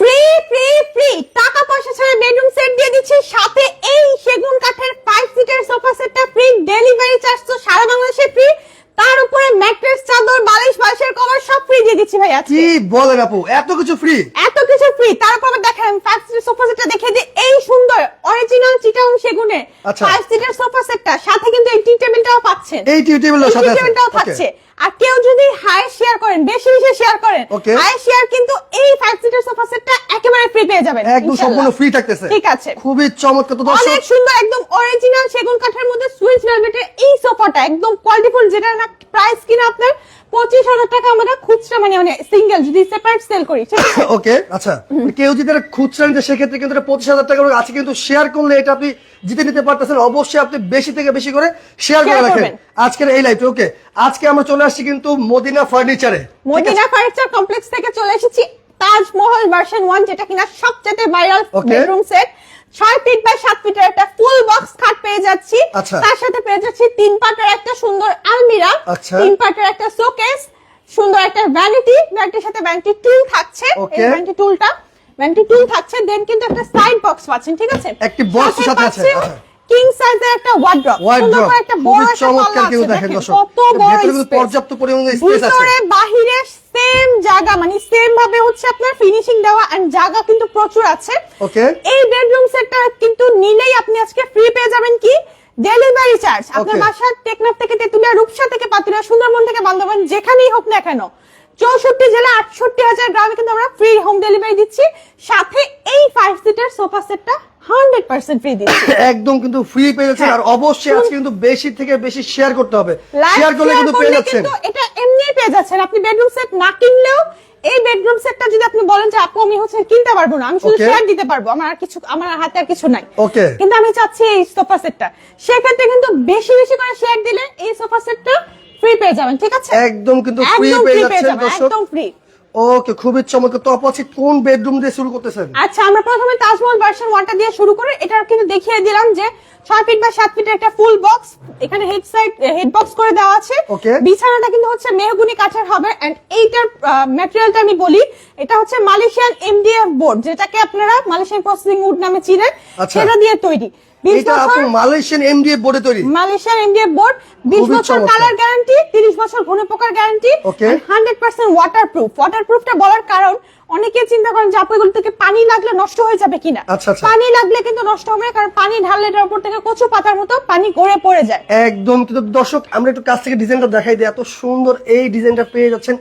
Free free free টাকা পয়সা ছাড়া বেডরুম সেট দিয়ে দিচ্ছি। সাথে এই সেগুন কাঠের ফাইভ সিটার সোফা সেটটা ফ্রি ডেলিভারি চার্জ তো সারা বাংলাদেশে ফ্রি তার উপরে ম্যাট্রেস চাদর বালিশ বালিশের কভার সব ফ্রি দিয়ে দিচ্ছি ভাই কি বলেন আপু? এত কিছু ফ্রি এত কিছু ফ্রি তারপর আবার দেখেন ফাইভ সিটার সোফা সেটটা দেখে যে এই সুন্দর অরিজিনাল চিটাং আচ্ছা। ফাইভ সিটার সোফা সেটটা সাথে কিন্তু এই টি টেবিলটাও পাচ্ছেন। এই টি সাথে টেবিলটাও Okay. আর কেউ যদি হাই শেয়ার করেন বেশি বেশি শেয়ার করেন. হাই শেয়ার কিন্তু এই ফাইভ সিটার সোফা সেটটা একেবারে ফ্রি পেয়ে যাবেন একদম। সম্পূর্ণ ফ্রি থাকতেছে ঠিক আছে খুবই চমৎকার তো দর্শক অনেক সুন্দর একদম অরিজিনাল সেগুন কাঠের মধ্যে সুইস ভেলভেটের এই সোফাটা একদম কোয়ালিটিফুল যেটা না প্রাইস কিনা আপনার পঁচিশ হাজার টাকা আমরা খুচরা মানে মানে সিঙ্গেল যদি সেপারেট সেল করি ওকে আচ্ছা। কেউ যদি খুচরা নিতে সেক্ষেত্রে কিন্তু পঁচিশ হাজার টাকা আছে কিন্তু শেয়ার করলে এটা আপনি জিতে নিতে পারতেছেন অবশ্যই আপনি বেশি থেকে বেশি করে শেয়ার করে রাখেন। আজকের এই লাইভে ওকে আজকে আমরা চলে আসছি কিন্তু মদিনা ফার্নিচারে মদিনা ফার্নিচার কমপ্লেক্স থেকে চলে এসেছি তাজমহল ভার্সন ওয়ান যেটা কিনা সবচেয়ে ভাইরাল. বেডরুম সেট ছয় ফিট বাই সাত ফিটের একটা ফুল বক্স খাট পেয়ে যাচ্ছি আচ্ছা। তার সাথে পেয়ে যাচ্ছি তিন পাটের একটা সুন্দর আলমিরা আচ্ছা। তিন পাটের একটা শোকেস সুন্দর একটা ভ্যানিটি ভ্যানিটির সাথে ভ্যানিটি টুল থাকছে এই ভ্যানিটি টুলটা ভ্যানিটি টুল থাকছে দেন কিন্তু একটা সাইড বক্স পাচ্ছেন ঠিক আছে একটি বক্স সাথে আছে। কিং সাইজের একটা ওয়ার্ড্রপ Wardrobe, একটা বড় চমৎকার কিন্তু দেখেন দর্শক। কত বড় পর্যাপ্ত পরিমাণে space আছে। ভিতরে বাহিরে সেম জায়গা মানে সেম ভাবে হচ্ছে আপনার ফিনিশিং দেওয়া এন্ড জায়গা কিন্তু প্রচুর আছে Okay. এই বেডরুম সেটটা কিন্তু নিলেই আপনি আজকে ফ্রি পেয়ে যাবেন কি ডেলিভারি চার্জ আপনার. বাসার টেকনাফ থেকে তেতুলিয়া রূপসা থেকে পাতুলিয়া সুন্দরবন থেকে বান্দরবান যেখানেই হোক না কেন চৌষট্টি জেলা আটষট্টি হাজার গ্রামে কিন্তু আমরা ফ্রি হোম ডেলিভারি দিচ্ছি সাথে এই ফাইভ সিটার সোফা সেটটা ফ্রি দিচ্ছি একদম কিন্তু ফ্রি পেয়ে যাচ্ছেন হ্যাঁ। আর অবশ্যই আজকে কিন্তু বেশি থেকে বেশি শেয়ার করতে হবে। শেয়ার করলে কিন্তু পেয়ে যাচ্ছেন। কিন্তু এটা এমনি পেয়ে যাচ্ছেন। আপনি বেডরুম সেট না কিনলেও এই বেডরুম সেটটা যদি আপনি বলেন যে আপু আমি হচ্ছে কিনতে পারব না আমি শুধু শেয়ার দিতে পারব আমার আর কিছু আমার হাতে আর কিছু নাই। Okay. কিন্তু আমি চাচ্ছি এই সোফা সেটটা সেক্ষেত্রে কিন্তু বেশি বেশি করে শেয়ার দিলে এই সোফা সেটটা ফ্রি পেয়ে যাবেন ঠিক আছে? একদম কিন্তু ফ্রি পেয়ে যাচ্ছেন দর্শক। একদম ফ্রি ওকে খুবই চমৎকার তো আপু কোন বেডরুম দিয়ে শুরু করতেছেন আচ্ছা আমরা প্রথমে তাজমহল ভার্সন ওয়ানটা দিয়ে শুরু করে এটা কিন্তু দেখিয়ে দিলাম যে ছয় ফিট বা সাত ফিটের একটা ফুল বক্স এখানে হেড সাইড হেড বক্স করে দেওয়া আছে. বিছানাটা কিন্তু হচ্ছে মেহগুনি কাঠের হবে এন্ড এইটার ম্যাটেরিয়ালটা আমি বলি এটা হচ্ছে মালয়েশিয়ান এমডিএফ বোর্ড যেটাকে আপনারা মালয়েশিয়ান প্রসেসিং উড নামে চিনেন আচ্ছা। সেটা দিয়ে তৈরি এটা আপু মালয়েশিয়ান বোর্ডে তৈরি। মালয়েশিয়ান এমডিএফ বোর্ড বছর কালার গ্যারান্টি বছর গ্যারান্টি বলার কারণ অনেকে চিন্তা করেন যে আপু এগুলো থেকে পানি লাগলে নষ্ট হয়ে যাবে কিনা? আচ্ছা, আচ্ছা। পানি লাগলে কিন্তু নষ্ট হবে না কারণ পানি ঢাললে এটার উপর থেকে কচু পাতার মতো পানি গড়ে পড়ে যায়। একদম। কিন্তু দর্শক আমরা একটু কাছ থেকে ডিজাইনটা দেখাই দিই। এত সুন্দর এই ডিজাইনটা পেয়ে যাচ্ছেন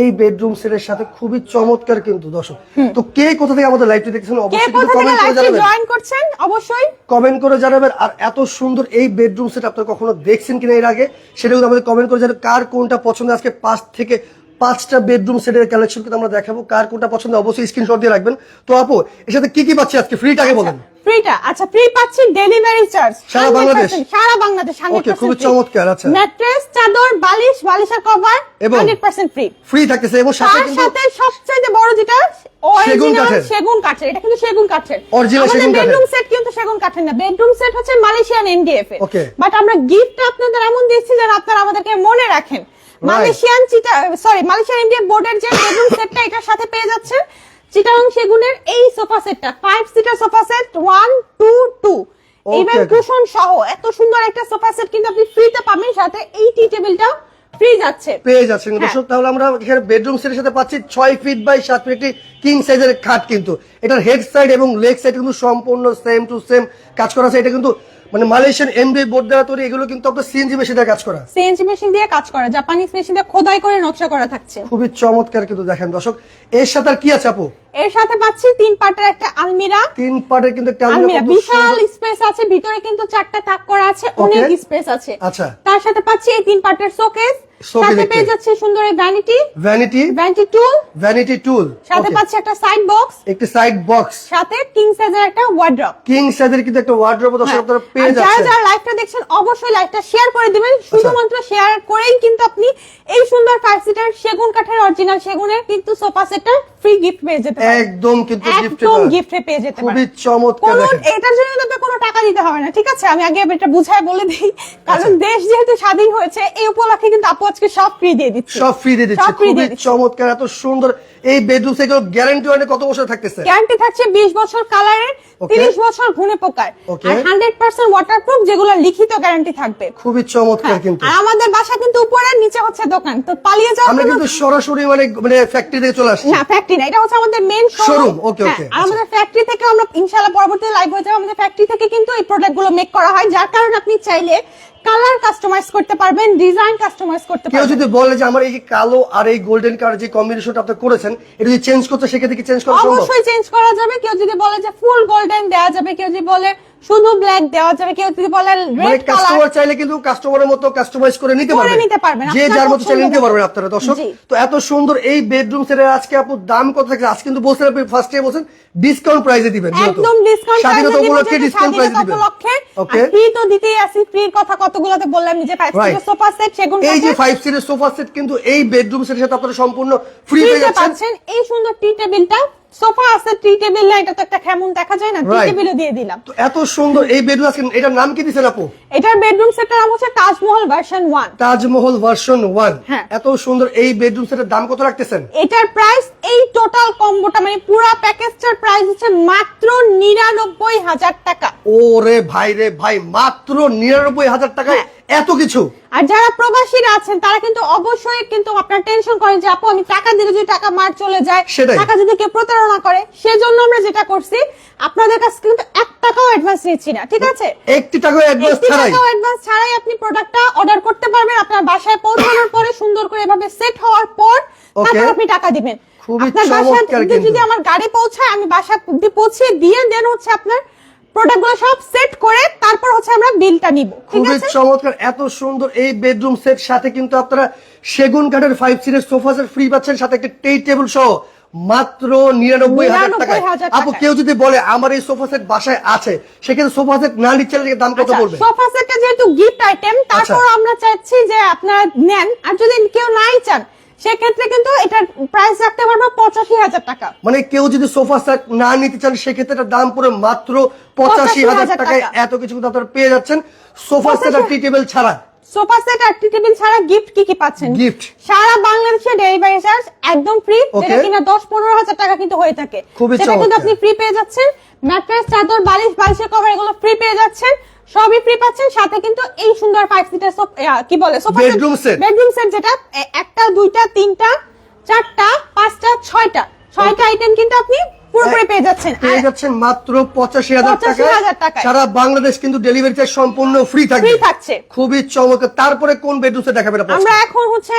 এই বেডরুম সেটের সাথে খুবই চমৎকার কিন্তু দর্শক। তো কে কোথা থেকে আমাদের লাইভটি দেখছেন অবশ্যই কিন্তু কমেন্ট করে জানাবেন। জয়েন করছেন অবশ্যই। কমেন্ট করে জানাবেন আর এত সুন্দর এই বেডরুম সেট আপনারা কখনো দেখছেন কিনা এর আগে সেটা কিন্তু আমাদের কমেন্ট করে জানাবেন কার কোনটা পছন্দ? আজকে পাঁচ থেকে পাঁচটা বেডরুম সেটের কালেকশন কিন্তু আমরা দেখাবো কার কোনটা পছন্দ? অবশ্যই স্ক্রিনশট দিয়ে রাখবেন। তো আপু এর সাথে কি কি পাচ্ছি আজকে? ফ্রিটাকে বলেন। ফ্রিটা আচ্ছা ফ্রি ডেলিভারি চার্জ সারা বাংলাদেশ? সারা বাংলাদেশ Okay, খুবই চমৎকার, আচ্ছা। ম্যাট্রেস চাদর বালিশ বালিশের কভার এবং- হান্ড্রেড পার্সেন্ট ফ্রি ফ্রি থাকতেছে এবং সাথে কিন্তু সাথে সবচেয়ে বড় যেটা অরিজিনাল কাঠের। সেগুন কাঠের। এটা কিন্তু সেগুন কাঠের। আমাদের সেগুন কাঠের। বেডরুম সেট কিন্তু সেগুন কাঠের না। বেডরুম সেট হচ্ছে মালয়েশিয়ান এনডিএফ এর. বাট আমরা গিফট আপনাদের এমন দিচ্ছি যেন আপনারা আমাদেরকে মনে রাখেন। মালয়েশিয়ান চিটা সরি মালয়েশিয়ান এনডিএফ বোর্ডের যে বেডরুম সেটটা এটার সাথে পেয়ে যাচ্ছে চিটাং সেগুনের এই সোফা সেটটা five seater sofa set one two two even cushion সহ এত সুন্দর একটা সোফা সেট কিন্তু আপনি ফ্রিতে পাবেন সাথে এই টি টেবিলটাও ফ্রি যাচ্ছে। পেয়ে যাচ্ছেন। হ্যাঁ। দর্শক তাহলে আমরা এখানে বেডরুম সেটের সাথে পাচ্ছি ছয় ফিট বাই সাত ফিট একটি কিং সাইজের খাট কিন্তু। এটার হেড সাইড এবং লেগ সাইড কিন্তু সম্পূর্ণ সেম টু সেম কাজ করা আছে। এটা কিন্তু মানে মালয়েশিয়ান এমডি বোর্ড দ্বারা তৈরি। এগুলো কিন্তু আপনার সিএনজি মেশিন দিয়ে কাজ করা। সিএনজি মেশিন দিয়ে কাজ করা। জাপানিজ মেশিন দিয়ে খোদাই করে নকশা করা থাকছে। খুবই চমৎকার কিন্তু দেখেন দর্শক। এর সাথে আর কি আছে আপু? এর সাথে পাচ্ছি তিন পাটের একটা আলমিরা। তিন পার্টের কিন্তু একটা আলমিরা আলমিরা বিশাল স্পেস আছে ভিতরে কিন্তু চারটা তাক করা আছে অনেক স্পেস আছে। আচ্ছা। তার সাথে পাচ্ছি এই তিন পাটের শোকেস সাথে পেয়ে যাচ্ছে সুন্দর vanity vanity vanity stool vanity stool সাথে পাচ্ছি একটা সাইড বক্স একটি সাইড বক্স সাথে কিং সাইজের একটা ওয়ার্ড্রপ কিং সাইজের কিন্তু একটা ওয়ার্ড্রোব দর্শক আপনারা পেয়ে যারা যাচ্ছেন। যারা লাইভটা দেখছেন অবশ্যই লাইভটা শেয়ার করে দিবেন। শুধুমাত্র শেয়ার করেই কিন্তু আপনি এই সুন্দর ফাইভ সিটার সেগুন কাঠের অরিজিনাল সেগুনের কিন্তু সোফা সেটটা ফ্রি গিফট পেয়ে যেতে একদম কিন্তু একদম গিফটে পেয়ে যেতে খুবই চমৎকার কোনো এটার জন্য তো কোনো টাকা দিতে হবে না ঠিক আছে? আমি আগে এটা বুঝায় বলে দিই। কারণ আচ্ছা। দেশ যেহেতু স্বাধীন হয়েছে এই উপলক্ষে কিন্তু আপু আজকে সব ফ্রি দিয়ে দিচ্ছে। সব ফ্রি দিয়ে দিচ্ছে। খুবই দিয়ে দিচ্ছে। চমৎকার এত সুন্দর। এই বেডরুম সেট গ্যারান্টি ওয়ারেন্টি কত বছর থাকতেছে? গ্যারান্টি থাকছে 20 বছর কালারের 30 বছর ঘুনে পোকার। আর 100% ওয়াটারপ্রুফ যেগুলো লিখিত গ্যারান্টি থাকবে। খুবই চমৎকার কিন্তু। আর আমাদের বাসা কিন্তু উপরে নিচে হচ্ছে দোকান। তো পালিয়ে যাওয়ার আমরা কিন্তু সরাসরি মানে মানে ফ্যাক্টরি থেকে চলে আসছি। না ফ্যাক্টরি না এটা হচ্ছে আমাদের Showroom, শোরুম ওকে ওকে আর আমাদের ফ্যাক্টরি থেকে আমরা ইনশাআল্লাহ পরবর্তীতে লাইভ হয়ে যাবে। আমাদের ফ্যাক্টরি থেকে কিন্তু এই প্রোডাক্টগুলো মেক করা হয়। যার কারণে আপনি চাইলে কালার কাস্টমাইজ করতে পারবেন ডিজাইন কাস্টমাইজ করতে পারবেন। কেউ যদি বলে যে আমার এই কালো আর এই গোল্ডেন কালার যে কম্বিনেশনটা আপনি করেছেন এটা যদি চেঞ্জ করতে সেক্ষেত্রে কি চেঞ্জ করা সম্ভব? অবশ্যই চেঞ্জ করা যাবে। কেউ যদি বলে যে ফুল গোল্ডেন দেওয়া যাবে কেউ যদি বলে শুধু ব্ল্যাক দেওয়া যাবে কেউ যদি বলে মানে রেড কাস্টমার চাইলে কিন্তু কাস্টমারের মতো কাস্টমাইজ করে নিতে করে পারবে নিতে পারবেন, যে যার মতো চাইলে নিতে পারবেন আপনারা দর্শক। তো এত সুন্দর এই বেডরুম সেটের আজকে আপু দাম কত থাকছে? আজকে কিন্তু বলছেন আপনি ফার্স্টে বলছেন ডিসকাউন্ট প্রাইসে দিবেন একদম ডিসকাউন্ট স্বাধীনতা উপলক্ষে ডিসকাউন্ট প্রাইসে দিবেন। ওকে ফ্রি তো দিতেই ফ্রির কথা কতগুলোতে বললাম যে ফাইভ Right. সোফা সেট সেগুন এই যে সিটের সোফা সেট কিন্তু এই বেডরুম সেটের সাথে আপনারা সম্পূর্ণ ফ্রি পেয়ে যাচ্ছেন। এই সুন্দর টি টেবিলটা সোফা আছে টি টেবিল না এটা তো একটা কেমন দেখা যায় না টি. টেবিলও দিয়ে দিলাম তো এত সুন্দর এই বেডরুম আজকে এটার নাম কি দিচ্ছেন আপু এটার বেডরুম সেটের নাম হচ্ছে Taj Mahal version one Taj Mahal version হ্যাঁ। এত সুন্দর এই বেডরুম সেটের দাম কত রাখতেছেন এটার প্রাইস এই টোটাল কম্বোটা মানে পুরো প্যাকেজটার প্রাইস হচ্ছে মাত্র নিরানব্বই হাজার টাকা ওরে ভাই রে ভাই মাত্র নিরানব্বই হাজার টাকায় হ্যাঁ। এত কিছু। আর যারা প্রবাসীরা আছেন তারা কিন্তু অবশ্যই কিন্তু আপনার টেনশন করেন যে আপু আমি টাকা দিলে যদি টাকা মার চলে যায় টাকা যদি কেউ প্রতারণা করে সেজন্য আমরা যেটা করছি আপনাদের কাছে কিন্তু এক টাকাও অ্যাডভান্স নিচ্ছি না ঠিক আছে? একটি টাকা অ্যাডভান্স ছাড়াই। টাকাও অ্যাডভান্স ছাড়াই আপনি প্রোডাক্টটা অর্ডার করতে পারবেন আপনার বাসায় পৌঁছানোর পরে সুন্দর করে এভাবে সেট হওয়ার পর. তারপর আপনি টাকা দিবেন। খুবই আপনার বাসায় চমৎকার যদি- কিন্তু। যদি আমার গাড়ি পৌঁছায় আমি বাসা পৌঁছে দিয়ে দেন হচ্ছে আপনার প্রোডাক্টগুলো সব সেট করে তারপর হচ্ছে আমরা বিলটা নিব খুবই চমৎকার এত সুন্দর এই বেডরুম সেট সাথে কিন্তু আপনারা সেগুন কাঠের ফাইভ সিটের সোফা সেট ফ্রি পাচ্ছেন সাথে একটা টেই টেবিল সহ মাত্র নিরানব্বই হাজার টাকায়। আপু কেউ যদি বলে আমার এই সোফা সেট বাসায় আছে সেক্ষেত্রে সোফা সেট না নিচ্ছে দাম কত বলবে সোফা সেটটা যেহেতু গিফট আইটেম তারপর আচ্ছা। আমরা চাচ্ছি যে আপনারা নেন আর যদি কেউ নাই চান সেক্ষেত্রে কিন্তু এটার প্রাইস রাখতে পারব পঁচাশি হাজার টাকা। মানে কেউ যদি সোফা সেট না নিতে চান সেক্ষেত্রে এটার দাম পড়ে মাত্র পঁচাশি হাজার টাকায় এত কিছু কিন্তু আপনারা পেয়ে যাচ্ছেন। সোফা সেট আর টি টেবিল ছাড়া। সোফা সেট আর টি টেবিল ছাড়া গিফট কি কি পাচ্ছেন? Gift। সারা বাংলাদেশে ডেলিভারি চার্জ একদম ফ্রি যেটা কিনা দশ পনেরো হাজার টাকা কিন্তু হয়ে থাকে। সেটা কিন্তু আপনি ফ্রি পেয়ে যাচ্ছেন। ম্যাট্রেস চাদর বালিশ বালিশের কভার এগুলো ফ্রি পেয়ে যাচ্ছেন। সবই ফ্রি পাচ্ছেন সাথে কিন্তু এই সুন্দর ফাইভ সিটার কি বলে sofa bedroom set bedroom set যেটা একটা দুইটা তিনটা চারটা পাঁচটা ছয়টা। ছয়টা আইটেম কিন্তু আপনি পুরোপুরি পেয়ে যাচ্ছেন। পেয়ে যাচ্ছেন মাত্র পঁচাশি হাজার টাকা সারা বাংলাদেশ কিন্তু ডেলিভারি চার্জ সম্পূর্ণ ফ্রি থাকবে। ফ্রি থাকছে। খুবই চমৎকার। তারপরে কোন বেডরুম সেট দেখাবেন আপনি আমরা এখন হচ্ছে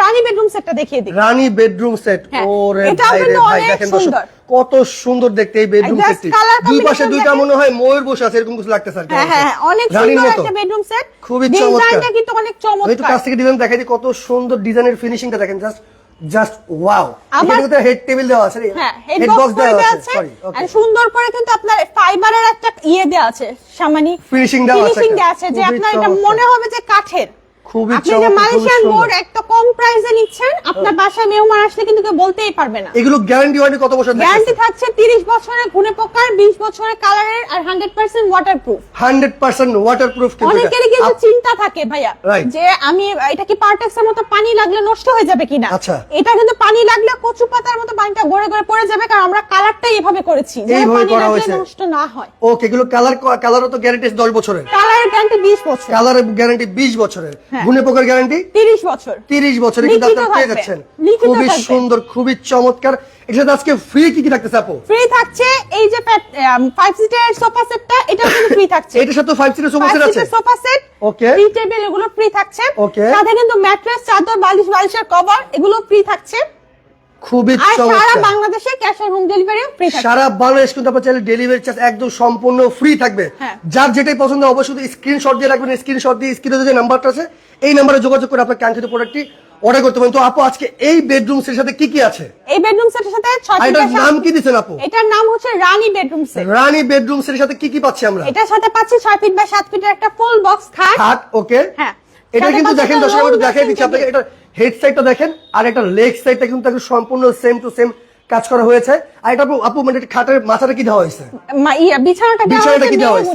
রানী বেডরুম সেটটা দেখিয়ে দিই। রানী বেডরুম সেট ওরে ভাই রে ভাই দেখেন সুন্দর। কত সুন্দর দেখতে এই বেডরুম সেটটি দুই পাশে দুইটা মনে হয় ময়ূর বসে আছে এরকম কিছু লাগতেছে আর হ্যাঁ হ্যাঁ হ্যাঁ, অনেক সুন্দর একটা বেডরুম সেট খুবই ডিজাইনটা চমৎকার। কিন্তু অনেক আমি একটু কাছ থেকে ডিজাইন দেখাই দিই কত সুন্দর ডিজাইনের ফিনিশিংটা দেখেন জাস্ট জাস্ট ওয়াও এখানে হেড টেবিল দেওয়া আছে হ্যাঁ হেড বক্স দেওয়া আছে সরি আর সুন্দর করে কিন্তু আপনার ফাইবারের একটা ইয়ে দেওয়া আছে সামানি ফিনিশিং দেওয়া আছে ফিনিশিং দেওয়া আছে যে আপনার এটা মনে হবে যে কাঠের। খুবই আপনি যে চমৎকার, মালয়েশিয়ান বোর্ড একটা কম প্রাইসে নিচ্ছেন আপনার বাসায় মেহমান আসলে কিন্তু কেউ বলতেই পারবে না। এগুলো গ্যারান্টি ওয়ারেন্টি কত বছর গ্যারান্টি থাকছে 30 বছরের ঘুনে পোকার 20 বছরের কালারের আর 100% waterproof hundred percent waterproof কিন্তু। অনেকেরই কিন্তু চিন্তা থাকে ভাইয়া যে আমি এটা কি পার্টেক্সের মতো পানি লাগলে নষ্ট হয়ে যাবে কিনা? আচ্ছা। এটা কিন্তু পানি লাগলে কচু পাতার মতো পানিটা গড়ে গড়ে পড়ে যাবে কারণ আমরা কালারটাই এভাবে করেছি যে পানি লাগলে। নষ্ট না হয়। ওকে এগুলো কালার কালারও তো গ্যারান্টি দশ বছরের। কালারের গ্যারান্টি 20 বছর। কালারের গ্যারান্টি বিশ বছরের। হ্যাঁ। গুনে পোকার গ্যারান্টি 30 বছর। তিরিশ বছরে কিন্তু আপনারা পেয়ে যাচ্ছেন। খুবই সুন্দর খুবই চমৎকার। এটা আজকে ফ্রি কি কি থাকতেছে আপু? ফ্রি থাকছে এই যে 5 সিটার সোফা সেটটা এটা কিন্তু ফ্রি থাকছে। এটার সাথে ফাইভ সিটের সোফা সেট আছে? Sofa set okay tea table এগুলো ফ্রি থাকছে। ওকে সাথে কিন্তু ম্যাট্রেস চাদর বালিশ বালিশের কভার এগুলো ফ্রি থাকছে। খুবই সারা বাংলাদেশে ক্যাশ অন হোম ডেলিভারিও ফ্রি সারা বাংলাদেশ কিন্তু আপনার চাইলে ডেলিভারি চার্জ একদম সম্পূর্ণ ফ্রি থাকবে। হ্যাঁ। যার যেটাই পছন্দ অবশ্যই স্ক্রিনশট দিয়ে রাখবেন স্ক্রিনশট দিয়ে স্ক্রিনে যে নাম্বারটা আছে এই নাম্বারে যোগাযোগ করে আপনার কাঙ্ক্ষিত প্রোডাক্টটি অর্ডার করতে পারেন। তো আপু আজকে এই বেডরুম সেটের সাথে কি কি আছে? এই বেডরুম সেটের সাথে ছয় এটার নাম কি দিচ্ছেন আপু? এটার নাম হচ্ছে Rani bedroom set Rani bedroom সেটের সাথে কি কি পাচ্ছি আমরা? এটার সাথে পাচ্ছি ছয় ফিট বাই সাত ফিটের একটা ফুল বক্স খাট। খাট ওকে হ্যাঁ। এটা কিন্তু দেখেন দর্শক দেখাই দিচ্ছি আপনাকে এটা হেড সাইডটা দেখেন আর এটা লেগ সাইডটা কিন্তু একদম সম্পূর্ণ সেম টু সেম কাজ করা হয়েছে। আর এটা আপু মানে খাটের মাথাটা কি দেওয়া হয়েছে? বিছানাটা বিছানাটা কি দেওয়া হয়েছে?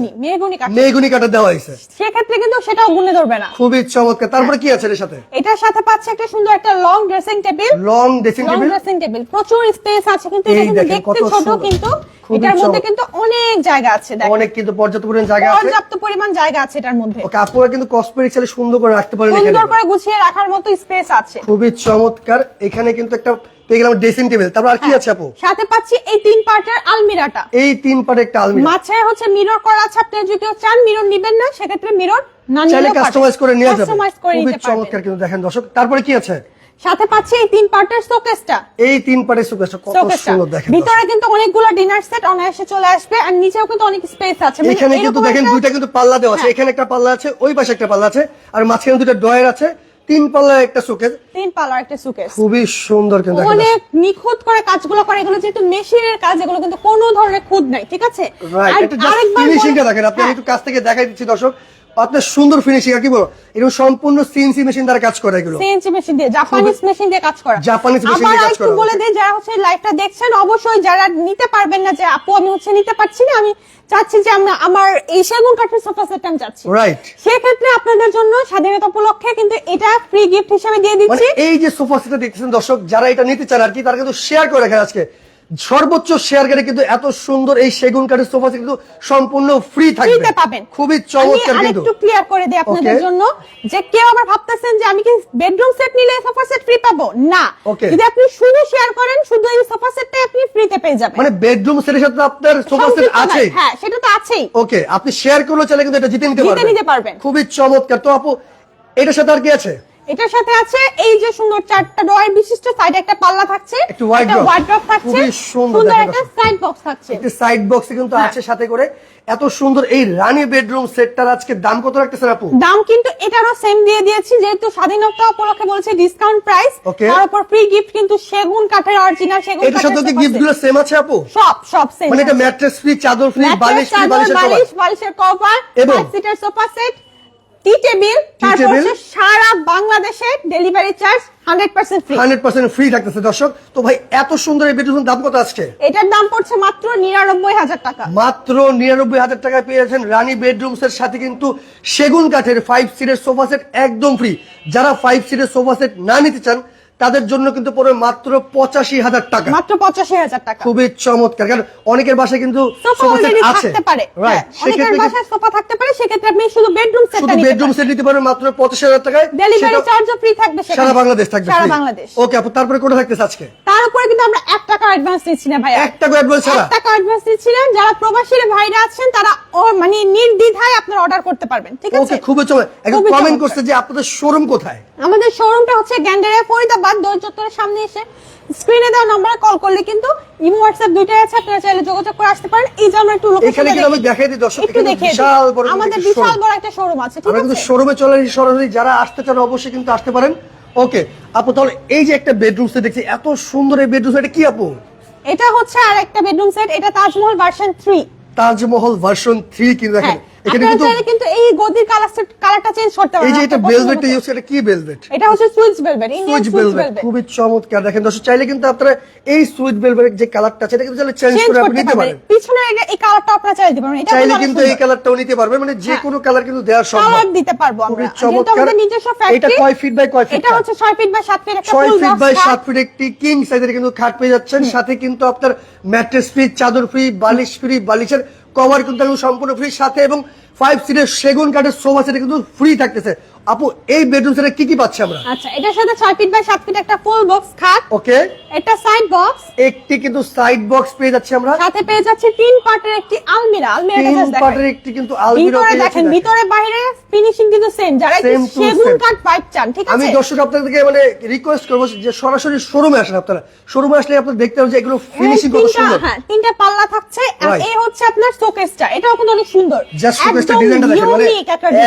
মেহগুনি কাটা দেওয়া হয়েছে। সেক্ষেত্রে কিন্তু সেটাও গুনে ধরবে না। খুবই চমৎকার। তারপরে কি আছে এর সাথে? এটার সাথে পাচ্ছে একটা সুন্দর একটা long dressing table long dressing table dressing table প্রচুর স্পেস আছে কিন্তু এটা কিন্তু দেখতে ছোট কিন্তু এটার মধ্যে কিন্তু অনেক জায়গা আছে দেখেন। অনেক কিন্তু পর্যাপ্ত পরিমাণ জায়গা আছে। পর্যাপ্ত পরিমাণ জায়গা আছে এটার মধ্যে। ওকে কিন্তু কসমেটিক চাইলে সুন্দর করে রাখতে পারেন সুন্দর করে গুছিয়ে রাখার মতো স্পেস আছে। খুবই চমৎকার। এখানে কিন্তু একটা পেয়ে গেলাম ড্রেসিং টেবিল তারপর আর কি হ্যাঁ। আছে আপু? সাথে পাচ্ছি এই তিন পার্টের আলমিরাটা। এই তিন পারে একটা আলমিরা। মাঝে হচ্ছে মিরর করা আছে আপনি যদি চান মিরর নিবেন না সেক্ষেত্রে মিরর না চাইলে কাস্টমাইজ করে নেওয়া যাবে। কাস্টমাইজ করে নিতে পারবেন। চমৎকার কিন্তু দেখেন দর্শক। তারপরে কি আছে? সাথে পাচ্ছি এই তিন পার্টের শোকেসটা। এই তিন পারে সুকেশটা কত সুন্দর দেখেন ভিতরে কিন্তু অনেকগুলো ডিনার সেট অনায়াসে চলে আসবে আর নিচেও কিন্তু অনেক স্পেস আছে। মানে এখানে কিন্তু দেখেন দুইটা কিন্তু পাল্লা দেওয়া আছে। হ্যাঁ। এখানে একটা পাল্লা আছে ওই পাশে একটা পাল্লা আছে আর মাঝখানে দুটো ডয়ার আছে। তিন পাল্লা একটা সুকেস তিন পাল্লার একটা সুকেস খুবই সুন্দর কিন্তু অনেক নিখুঁত করে কাজগুলো করে এগুলো যেহেতু মেশিনের কাজ এগুলো কিন্তু কোনো ধরনের খুদ নাই ঠিক আছে? আর আরেকবার ফিনিশিংটা দেখেন আপনি হ্যাঁ, একটু কাছ থেকে দেখাই দিচ্ছি দর্শক। আপনার সুন্দর ফিনিশিং আর কি বলব? এরকম সম্পূর্ণ সিএনসি মেশিন দ্বারা কাজ করে এগুলো। সিএনসি মেশিন দিয়ে জাপানিজ মেশিন দিয়ে কাজ করা। জাপানিজ মেশিন দিয়ে কাজ করা, বলে. দেই যারা হচ্ছে লাইভটা দেখছেন অবশ্যই যারা নিতে পারবেন না যে আপু আমি হচ্ছে নিতে পারছি না আমি চাচ্ছি যে আমরা আমার এই সেগুন কাঠের সোফা সেট আমি চাচ্ছি রাইট সেক্ষেত্রে আপনাদের জন্য স্বাধীনতা উপলক্ষে কিন্তু এটা ফ্রি গিফট হিসেবে দিয়ে মানে দিচ্ছি। এই যে সোফা সেটটা দেখতেছেন দর্শক যারা এটা নিতে চান আর কি তারা কিন্তু শেয়ার করে রাখেন আজকে। সর্বোচ্চ শেয়ার করে কিন্তু এত সুন্দর এই সেগুন কাঠের সোফা কিন্তু সম্পূর্ণ ফ্রি থাকবে। পাবেন। খুবই চমৎকার কিন্তু। আরেকটু ক্লিয়ার করে দিই আপনাদের জন্য যে কেউ আবার ভাবতেছেন যে আমি কি বেডরুম সেট নিলে সোফা সেট ফ্রি পাবো? না। যদি আপনি শুধু শেয়ার করেন শুধু এই সোফা সেটটাই আপনি ফ্রিতে পেয়ে যাবেন। মানে বেডরুম সেটের সাথে আপনার সোফা সেট আছে হ্যাঁ সেটা তো আছেই। ওকে আপনি শেয়ার করলে চাইলে কিন্তু এটা জিতে নিতে জিতে নিতে পারবেন। খুবই চমৎকার। তো আপু এটার সাথে আর কি আছে? এটার সাথে আছে এই যে সুন্দর চারটা ডয়ার বিশিষ্ট সাইডে একটা পাল্লা থাকছে একটু ওয়ার্ড্রপ থাকছে সুন্দর সুন্দর একটা সাইড বক্স থাকছে। একটি সাইড বক্স কিন্তু হ্যাঁ। আছে সাথে করে। এত সুন্দর এই রানী বেডরুম সেটটার আজকে দাম কত রাখতেছেন আপু? দাম কিন্তু এটারও সেম দিয়ে দিয়েছি যেহেতু স্বাধীনতা উপলক্ষে বলছে ডিসকাউন্ট প্রাইস. তার উপর ফ্রি গিফট কিন্তু সেগুন কাঠের অরিজিনাল সেগুন এটার সাথে কি গিফটগুলো সেম আছে আপু? সব সব সেম মানে এটা ম্যাট্রেস ফ্রি চাদর ফ্রি বালিশ ফ্রি বালিশের কভার বালিশ বালিশের কভার এবং- seater sofa set tea table তারপর সারা বাংলাদেশে delivery charge hundred percent free hundred percent free থাকতেছে দর্শক। তো ভাই এত সুন্দর এই বেডরুম দাম কত আজকে এটার দাম পড়ছে মাত্র নিরানব্বই হাজার টাকা। মাত্র নিরানব্বই হাজার টাকায় পেয়েছেন রানী বেডরুমস এর সাথে কিন্তু সেগুন কাঠের ফাইভ সিটের সোফা সেট একদম ফ্রি যারা ফাইভ সিটের সোফা সেট না নিতে চান তাদের জন্য কিন্তু পড়বে মাত্র পঁচাশি হাজার টাকা। মাত্র পঁচাশি হাজার টাকা। খুবই চমৎকার। কারণ অনেকের বাসায় কিন্তু আছে। পারে। হ্যাঁ, অনেকের সেক্ষেত্রে বাসায় সোফা থাকতে পারে সেক্ষেত্রে আপনি শুধু বেডরুম শুধু বেডরুম সেট নিতে পারবেন মাত্র পঁচাশি হাজার টাকায়। ডেলিভারি চার্জও ফ্রি থাকবে সারা বাংলাদেশ থাকবে সারা বাংলাদেশ। ওকে আপু তারপরে কোটা থাকতেছে আজকে? তার উপরে কিন্তু আমরা এক টাকা অ্যাডভান্স নিচ্ছি না ভাইয়া। এক টাকা অ্যাডভান্স ছাড়া? এক টাকা অ্যাডভান্স দিচ্ছিলেন যারা প্রবাসী ভাইরা আছেন তারা মানে নির্দ্বিধায় আপনার অর্ডার করতে পারবেন ঠিক আছে? ওকে খুবই চমৎকার। খুবই কমেন্ট। করছে যে আপনাদের শোরুম কোথায়? আমাদের শোরুমটা হচ্ছে গ্যান্ডারিয়া ফরিদাবাদ। দোল চত্বরের সামনে এসে স্ক্রিনে দেওয়া নম্বরে কল করলে কিন্তু ইমো হোয়াটসঅ্যাপ দুইটাই আছে। আপনারা চাইলে যোগাযোগ করে আসতে পারেন। এই যে আমরা একটু এখানে কিন্তু আমি দেখাই দিই দর্শক একটু দেখিয়ে বিশাল বড় আমাদের বিশাল বড় একটা শোরুম আছে ঠিক আমরা কিন্তু শোরুমে চলে সরাসরি যারা আসতে চান অবশ্যই কিন্তু আসতে পারেন। ওকে আপু তাহলে এই যে একটা বেডরুম সেট দেখছি এত সুন্দর এই বেডরুম সেট কি আপু? এটা হচ্ছে আর একটা বেডরুম সেট এটা Taj Mahal version three Taj Mahal version three কিন্তু দেখেন। হ্যাঁ। এখানে কিন্তু কিন্তু এই গদির কালার কালারটা চেঞ্জ করতে এই যে এটা আপনার পছন্দ বেলভেটটা মতো। ইউজ করে কি বেলভেট এটা হচ্ছে Swiss velvet Swiss Swiss velvet খুবই চমৎকার। দেখেন দর্শক চাইলে কিন্তু আপনারা এই সুইচ বেলভেট যে কালারটা আছে এটা কিন্তু চাইলে চেঞ্জ চেঞ্জ করে আপনি নিতে পারেন। পিছনে এই কালারটা আপনারা চাইলে দিতে পারবেন এটা চাইলে কিন্তু এই কালারটাও নিতে পারবেন মানে যে কোনো কালার কিন্তু দেওয়া সম্ভব। কালার দিতে পারব আমরা। চমৎকার। আমাদের নিজস্ব এটা কয় ফিট বাই কয় ফিট এটা হচ্ছে 6 ফিট বাই 7 ফিট একটা ছয় ফিট বাই সাত ফিট একটি কিং সাইজের কিন্তু খাট পেয়ে যাচ্ছেন। সাথে কিন্তু আপনার ম্যাট্রেস ফ্রি চাদর ফ্রি বালিশ ফ্রি বালিশের কভার কিন্তু সম্পূর্ণ ফ্রি সাথে এবং ফাইভ সিটের সেগুন কাঠের সোফা সেটা কিন্তু ফ্রি থাকতেছে। আপু এই বেডরুম সেটে কি কি পাচ্ছে আমরা? আচ্ছা এটার সাথে 6 ফিট বাই 7 ফিট একটা ফুল বক্স খাট ওকে একটা সাইড বক্স একটি কিন্তু সাইড বক্স পেয়ে যাচ্ছি আমরা। সাথে পেয়ে যাচ্ছে তিন পার্টের একটি আলমিরা। আলমিরাটা তিন দেখেন। একটি কিন্তু আলমিরা পেয়ে দেখেন। ভিতরে বাইরে ফিনিশিং কিন্তু সেম যারা সেগুন কাঠ পাইপ চান ঠিক আমি আছে? দর্শক আপনাদেরকে মানে রিকোয়েস্ট করব যে সরাসরি শোরুমে আসেন আপনারা। শোরুমে আসলে আপনারা দেখতে পাবেন যে এগুলো ফিনিশিং কত সুন্দর। হ্যাঁ তিনটা পাল্লা থাকছে। আর এই হচ্ছে আপনার শোকেসটা এটাও কিন্তু অনেক সুন্দর। জাস্ট শোকেসটা ডিজাইনটা দেখেন মানে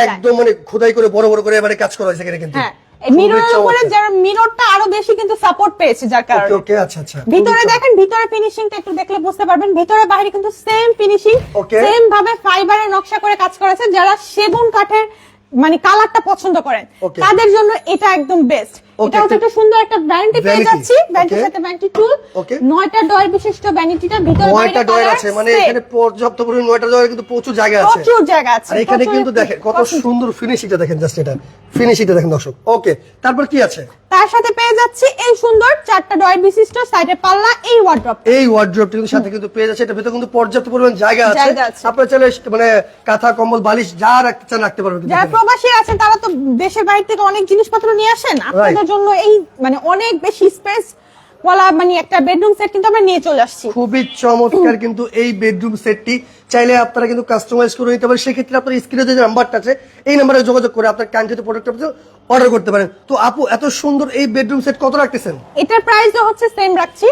একদম মানে খোদাই করে বড় বড় করে মানে কাজ করা হয়েছে এখানে কিন্তু। হ্যাঁ মিররের উপরে যারা মিররটা আরও বেশি কিন্তু সাপোর্ট পেয়েছে যার কারণে। ওকে আচ্ছা আচ্ছা ভিতরে খুবই দেখেন ভিতরে ফিনিশিংটা একটু দেখলে বুঝতে পারবেন। ভিতরে বাইরে কিন্তু সেম ফিনিশিং সেম ভাবে ফাইবারের নকশা করে কাজ করেছে যারা সেগুন কাঠের মানে কালারটা পছন্দ করেন তাদের জন্য এটা একদম বেস্ট এটা হচ্ছে একটা- সুন্দর একটা ভ্যানিটি পেয়ে Vanity, যাচ্ছি ভ্যানিটির okay. সাথে ভ্যানিটি টুল Okay. নয়টা ডয়ের বিশিষ্ট ভ্যানিটিটা ভিতরে নয়টা ডয়ের আছে মানে এখানে পর্যাপ্ত পরিমাণ নয়টা ডয়ের কিন্তু প্রচুর জায়গা আছে। প্রচুর জায়গা আছে আর এখানে কিন্তু দেখেন কত সুন্দর ফিনিশিংটা দেখেন জাস্ট এটা। ফিনিশিংটা দেখেন দর্শক। ওকে তারপর কি আছে? তার সাথে পেয়ে যাচ্ছি এই সুন্দর চারটা ডয়ের বিশিষ্ট সাইডে পাল্লা এই ওয়ার্ড্রপ এই ওয়ার্ড্রপটি কিন্তু সাথে কিন্তু পেয়ে যাচ্ছে। এটা ভিতরে কিন্তু পর্যাপ্ত পরিমাণ জায়গা আছে। আপনারা চাইলে মানে কাঁথা কম্বল বালিশ যা রাখতে চান রাখতে পারবেন যারা প্রবাসী আছেন তারা তো দেশের বাইরে থেকে অনেক জিনিসপত্র নিয়ে আসেন। আপনাদের জন্য এই মানে অনেক বেশি স্পেস ওয়ালা মানে একটা বেডরুম সেট কিন্তু আমরা নিয়ে চলে আসছি। খুবই চমৎকার কিন্তু এই বেডরুম সেটটি চাইলে আপনারা কিন্তু কাস্টমাইজ করে নিতে পারেন। সেক্ষেত্রে আপনার স্ক্রিনে যে নাম্বারটা আছে এই নাম্বারে যোগাযোগ করে আপনার কাঙ্ক্ষিত প্রোডাক্টটা অর্ডার করতে পারেন। তো আপু এত সুন্দর এই বেডরুম সেট কত রাখতেছেন? এটার প্রাইস হচ্ছে সেম রাখছি।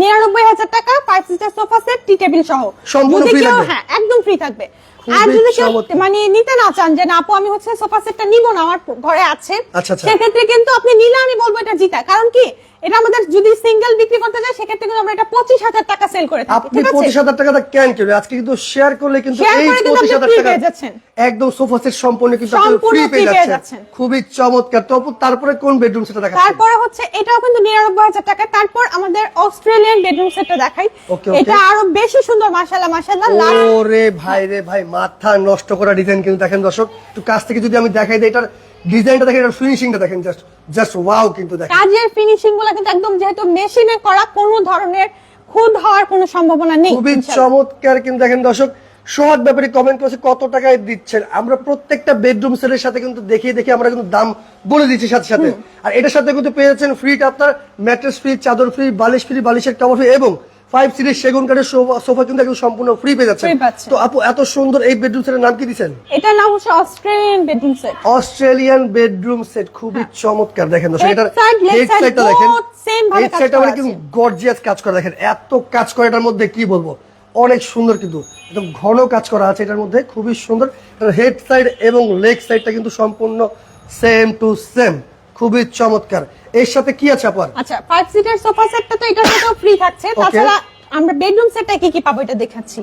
নিরানব্বই হাজার টাকা পাঁচ seater sofa set tea table সহ। সম্পূর্ণ ফ্রি থাকবে? হ্যাঁ একদম ফ্রি থাকবে। আর যদি কেউ মানে নিতে না চান যে না আপু আমি হচ্ছে সোফা সেটটা নিব না আমার ঘরে আছে আচ্ছা, আচ্ছা। সেক্ষেত্রে কিন্তু আপনি নিলে আমি বলব এটা জিতা কারণ কি? এটা আমাদের যদি সিঙ্গেল বিক্রি করতে সেক্ষেত্রে কিন্তু আমরা এটা পঁচিশ হাজার টাকা সেল করে থাকি আপনি পঁচিশ হাজার কেন কেন আজকে কিন্তু শেয়ার করলে কিন্তু এই পঁচিশ হাজার টাকা একদম সোফা সেট সম্পূর্ণ কিন্তু ফ্রি পেয়ে যাচ্ছেন। খুবই চমৎকার। তো তারপরে কোন বেডরুম সেটা দেখা তারপরে হচ্ছে এটাও কিন্তু নিরানব্বই হাজার টাকা। তারপর আমাদের অস্ট্রেলিয়ান বেডরুম সেটটা দেখাই. এটা আরও বেশি সুন্দর মাশাল্লাহ লাল ওরে ভাই রে ভাই মাথা নষ্ট করা ডিজাইন কিন্তু দেখেন দর্শক। একটু কাছ থেকে যদি আমি দেখাই দিই এটার ডিজাইনটা দেখেন এটার ফিনিশিংটা দেখেন জাস্ট জাস্ট ওয়াও কিন্তু দেখেন। কাজের ফিনিশিংগুলো কিন্তু একদম যেহেতু মেশিনে করা কোনো ধরনের খুদ হওয়ার কোনো সম্ভাবনা নেই খুবই চমৎকার কিন্তু দেখেন দর্শক সোহাগ ব্যাপারে কমেন্ট করেছে কত টাকায় দিচ্ছেন? আমরা প্রত্যেকটা বেডরুম সেটের সাথে কিন্তু দেখিয়ে দেখে আমরা কিন্তু দাম বলে দিচ্ছি সাথে সাথে। আর এটার সাথে কিন্তু পেয়ে যাচ্ছেন ফ্রিটা আপনার ম্যাট্রেস ফ্রি চাদর ফ্রি বালিশ ফ্রি বালিশের কভার ফ্রি এবং ফাইভ সিরিজ সেগুন কাঠের সোফা- কিন্তু একদম সম্পূর্ণ ফ্রি পেয়ে পাচ্ছেন। তো আপু এত সুন্দর এই বেডরুম সেটের নাম কি দিচ্ছেন এটার নাম হচ্ছে Australian bedroom set Australian bedroom set খুবই চমৎকার। দেখেন দর্শক এটার হেড সাইডটা দেখেন। হেড সাইডটা মানে কিন্তু গর্জিয়াস কাজ করা। দেখেন এত কাজ করে এটার মধ্যে কি বলব? অনেক সুন্দর কিন্তু একদম ঘন কাজ করা আছে এটার মধ্যে খুবই সুন্দর। হেড সাইড এবং লেগ সাইডটা কিন্তু সম্পূর্ণ সেম টু সেম খুবই চমৎকার। এর সাথে কি আছে আপনার আচ্ছা ফাইভ সিটার সোফা সেটটা তো এটার সাথেও ফ্রি থাকছে। তাছাড়া আমরা বেডরুম সেটটা কি কি পাবো এটা দেখাচ্ছি।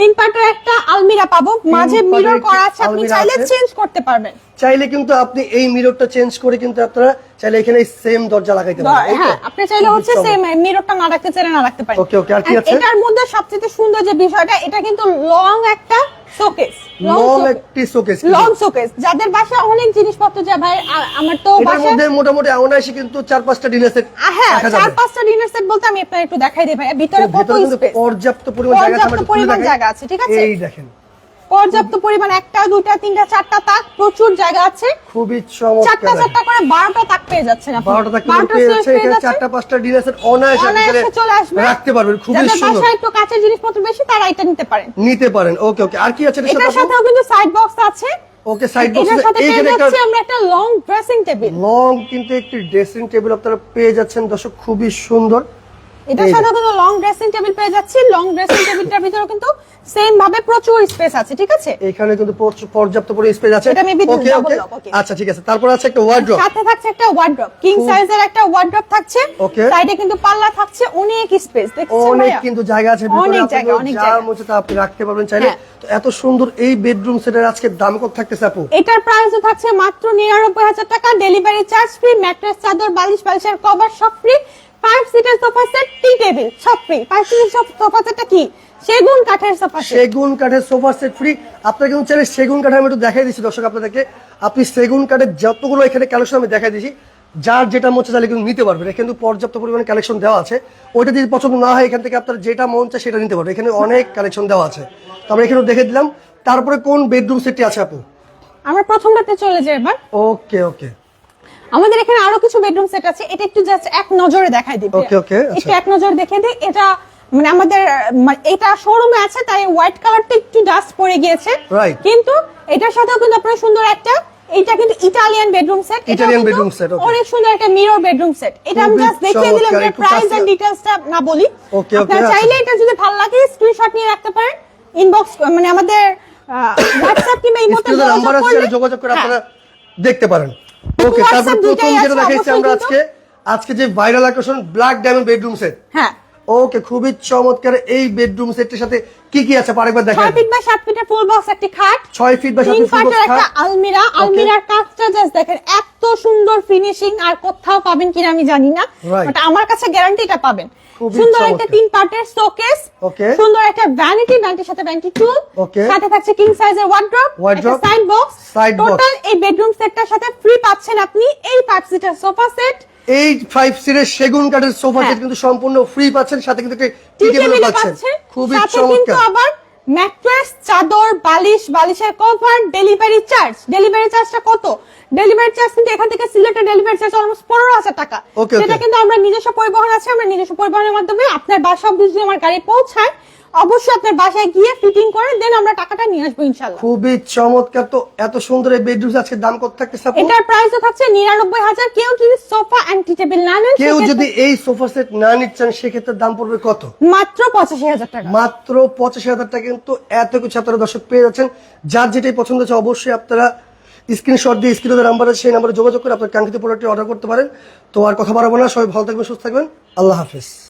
তিন পাটের একটা আলমিরা পাবো। মাঝে মিরর করা আছে আপনি চাইলে চেঞ্জ করতে পারবেন। চাইলে কিন্তু আপনি এই মিররটা চেঞ্জ করে কিন্তু আপনারা চাইলে এখানে সেম দরজা লাগাইতে পারেন হ্যাঁ আপনি চাইলে হচ্ছে। সেম মিররটা না রাখতে চাইলে না রাখতে পারেন। Okay, okay, আর কি আছে? এটার মধ্যে সবচেয়ে সুন্দর যে বিষয়টা এটা কিন্তু লং একটা শোকেস লং একটি শোকেস লং শোকেস। যাদের বাসায় অনেক জিনিসপত্র যা ভাই আমার তো মধ্যে মোটামুটি অনায়াসে কিন্তু চার পাঁচটা ডিনার সেট হ্যাঁ চার পাঁচটা ডিনার সেট বলতে আমি একটু দেখাই দিই ভাই। ভিতরে কত স্পেস পর্যাপ্ত পরিমাণ জায়গা আছে পরিমাণ জায়গা আছে, ঠিক আছে? এই দেখেন। পর্যাপ্ত পরিমাণ একটা দুইটা তিনটা চারটা তাক প্রচুর জায়গা আছে। খুবই চমৎকার চারটা চারটা করে বারোটা তাক পেয়ে যাচ্ছেন আপনি। বারোটা তাক পেয়ে space যাচ্ছে পেয়ে এখানে চারটা পাঁচটা ডিনার সেট অনায়াসে অনায়াসে চলে আসবে। রাখতে পারবেন খুবই যাদের সুন্দর। বাসায় একটু কাঁচের জিনিসপত্র বেশি তারা এটা নিতে পারেন। নিতে পারেন ওকে ওকে। আর কি আছে এটার সাথে কিন্তু সাইড বক্স আছে। ওকে সাইড বক্স এইখানে আমরা একটা লং ড্রেসিং টেবিল লং কিন্তু একটি ড্রেসিং টেবিল আপনারা পেয়ে যাচ্ছেন দর্শক খুবই সুন্দর। এই সাথে লং ড্রেসিং টেবিল পেয়ে যাচ্ছি। লং ড্রেসিং টেবিলটার ভিতরে কিন্তু সেম ভাবে প্রচুর স্পেস আছে ঠিক আছে? এখানে কিন্তু পর্যাপ্ত স্পেস আছে। এটা maybe ওকে ওকে আচ্ছা ঠিক আছে। তারপর আছে একটা ওয়ার্ড্রপ সাথে থাকছে একটা ওয়ার্ড্রপ কিং সাইজের একটা ওয়ার্ড্রপ থাকছে. সাইডে কিন্তু পাল্লা থাকছে অনেক স্পেস দেখছেন অনেক কিন্তু জায়গা আছে ভিতরে অনেক জায়গা অনেক জায়গা। তা আপনি রাখতে পারবেন চাইলে। হ্যাঁ। তো এত সুন্দর এই বেডরুম সেটের আজকে দাম কত থাকতেছে আপু? এটার প্রাইসও থাকছে মাত্র নিরানব্বই হাজার টাকা। ডেলিভারি চার্জ ফ্রি ম্যাট্রেস চাদর বালিশ বালিশের কভার সব free five seater sofa set tea table সব ফ্রি ফাইভ সিটার সোফা সেটটা কি? সেগুন কাঠের সোফা সেগুন কাঠের সোফা সেট ফ্রি আপনারা কিন্তু চাইলে সেগুন কাঠের আমি একটু দেখাই দিচ্ছি দর্শক আপনাদেরকে। আপনি সেগুন কাঠের যতগুলো এখানে কালেকশন আমি দেখাই দিচ্ছি যার যেটা মন তাহলে কিন্তু নিতে পারবেন। এখানে কিন্তু পর্যাপ্ত পরিমাণে কালেকশন দেওয়া আছে। ওইটা যদি পছন্দ না হয় এখান থেকে আপনার যেটা মন চায় সেটা নিতে পারবেন। এখানে অনেক কালেকশন দেওয়া আছে। তো আমরা এখানে দেখে দিলাম। তারপরে কোন বেডরুম সেটটি আছে আপু? আমরা প্রথমটাতে চলে যাই এবার। ওকে ওকে আমাদের এখানে আরও কিছু বেডরুম সেট আছে এটা একটু জাস্ট এক নজরে দেখাই দিই Okay, okay, আচ্ছা। একটু এক নজরে দেখে দিই এটা মানে আমাদের এটা শোরুমে আছে তাই হোয়াইট কালারটা একটু ডাস্ট পড়ে গিয়েছে. কিন্তু এটার সাথেও কিন্তু আপনার সুন্দর একটা এটা কিন্তু Italian bedroom set Italian bedroom set. অনেক সুন্দর একটা মিরর বেডরুম সেট এটা আমি জাস্ট দেখিয়ে দিলাম এর প্রাইস এন্ড ডিটেইলসটা না বলি আপনারা আচ্ছা। চাইলে এটা যদি ভালো লাগে স্ক্রিনশট নিয়ে রাখতে পারেন ইনবক্স মানে আমাদের হোয়াটসঅ্যাপ কিংবা এই মতো স্ক্রিনে নাম্বার আছে যোগাযোগ করে আপনারা দেখতে পারেন ওকে তারপর প্রথম যেটা দেখাইছি আমরা আজকে আজকে যে ভাইরাল আকর্ষণ ব্ল্যাক ডায়মন্ড বেডরুম সেট হ্যাঁ। ওকে খুবই চমৎকার এই বেডরুম সেটের সাথে কি কি আছে? আরেকবার দেখেন ছয় ফিট বাই সাত ফিটের ফুল বক্স একটি খাট। ছয় ফিট বা সাত তিন ফিট ফুল পাটের বক্স একটা আলমিরা। আলমিরার কাজটা জাস্ট দেখেন এত সুন্দর ফিনিশিং আর কোথাও পাবেন কিনা আমি জানি না। বাট আমার কাছে গ্যারান্টিটা পাবেন। খুবই সুন্দর একটা তিন পার্টের শোকেস। ওকে। সুন্দর একটা ভ্যানিটি ভ্যানিটির সাথে ভ্যানিটি টুল ওকে। সাথে থাকছে কিং সাইজের wardrobe wardrobe side box side box total এই বেডরুম সেটটার সাথে ফ্রি পাচ্ছেন আপনি এই পাঁচ সিটার সোফা সেট এই ফাইভ সিটের সেগুন কাঠের সোফা হ্যাঁ। সেট কিন্তু সম্পূর্ণ ফ্রি পাচ্ছেন সাথে কিন্তু টি টি টেবিল পাচ্ছেন। খুবই সাথে কিন্তু চমৎকার। আবার ম্যাট্রেস চাদর বালিশ বালিশের কভার ডেলিভারি চার্জ ডেলিভারি চার্জটা কত? ডেলিভারি চার্জ কিন্তু এখান থেকে সিলেটের ডেলিভারি চার্জ অলমোস্ট পনেরো হাজার টাকা। সেটা কিন্তু আমরা নিজস্ব পরিবহন আছে আমরা নিজস্ব পরিবহনের মাধ্যমে আপনার বাসা অব্দি যদি আমার গাড়ি পৌঁছায় অবশ্যই আপনার বাসায় গিয়ে ফিটিং করে দেন আমরা টাকাটা নিয়ে আসব ইনশাল্লাহ খুবই চমৎকার। তো এত সুন্দর এই বেডরুম আজকে দাম কত থাকতেছে? এটার প্রাইসও থাকছে নিরানব্বই হাজার। কেউ যদি সোফা টি টেবিল না নেন কেউ যদি এই সোফা সেট না নিচ্ছেন সেক্ষেত্রে দাম পড়বে কত? মাত্র পঁচাশি হাজার টাকা। মাত্র পঁচাশি হাজার টাকা কিন্তু এত কিছু আপনারা দর্শক পেয়ে যাচ্ছেন। যার যেটাই পছন্দ হচ্ছে অবশ্যই আপনারা স্ক্রিনশট দিয়ে স্ক্রিনের নাম্বার আছে সেই নাম্বারে যোগাযোগ করে আপনার কাঙ্ক্ষিত প্রোডাক্টটি অর্ডার করতে পারেন। তো আর কথা বাড়াবো না সবাই ভালো থাকবেন সুস্থ থাকবেন। আল্লাহ হাফিজ।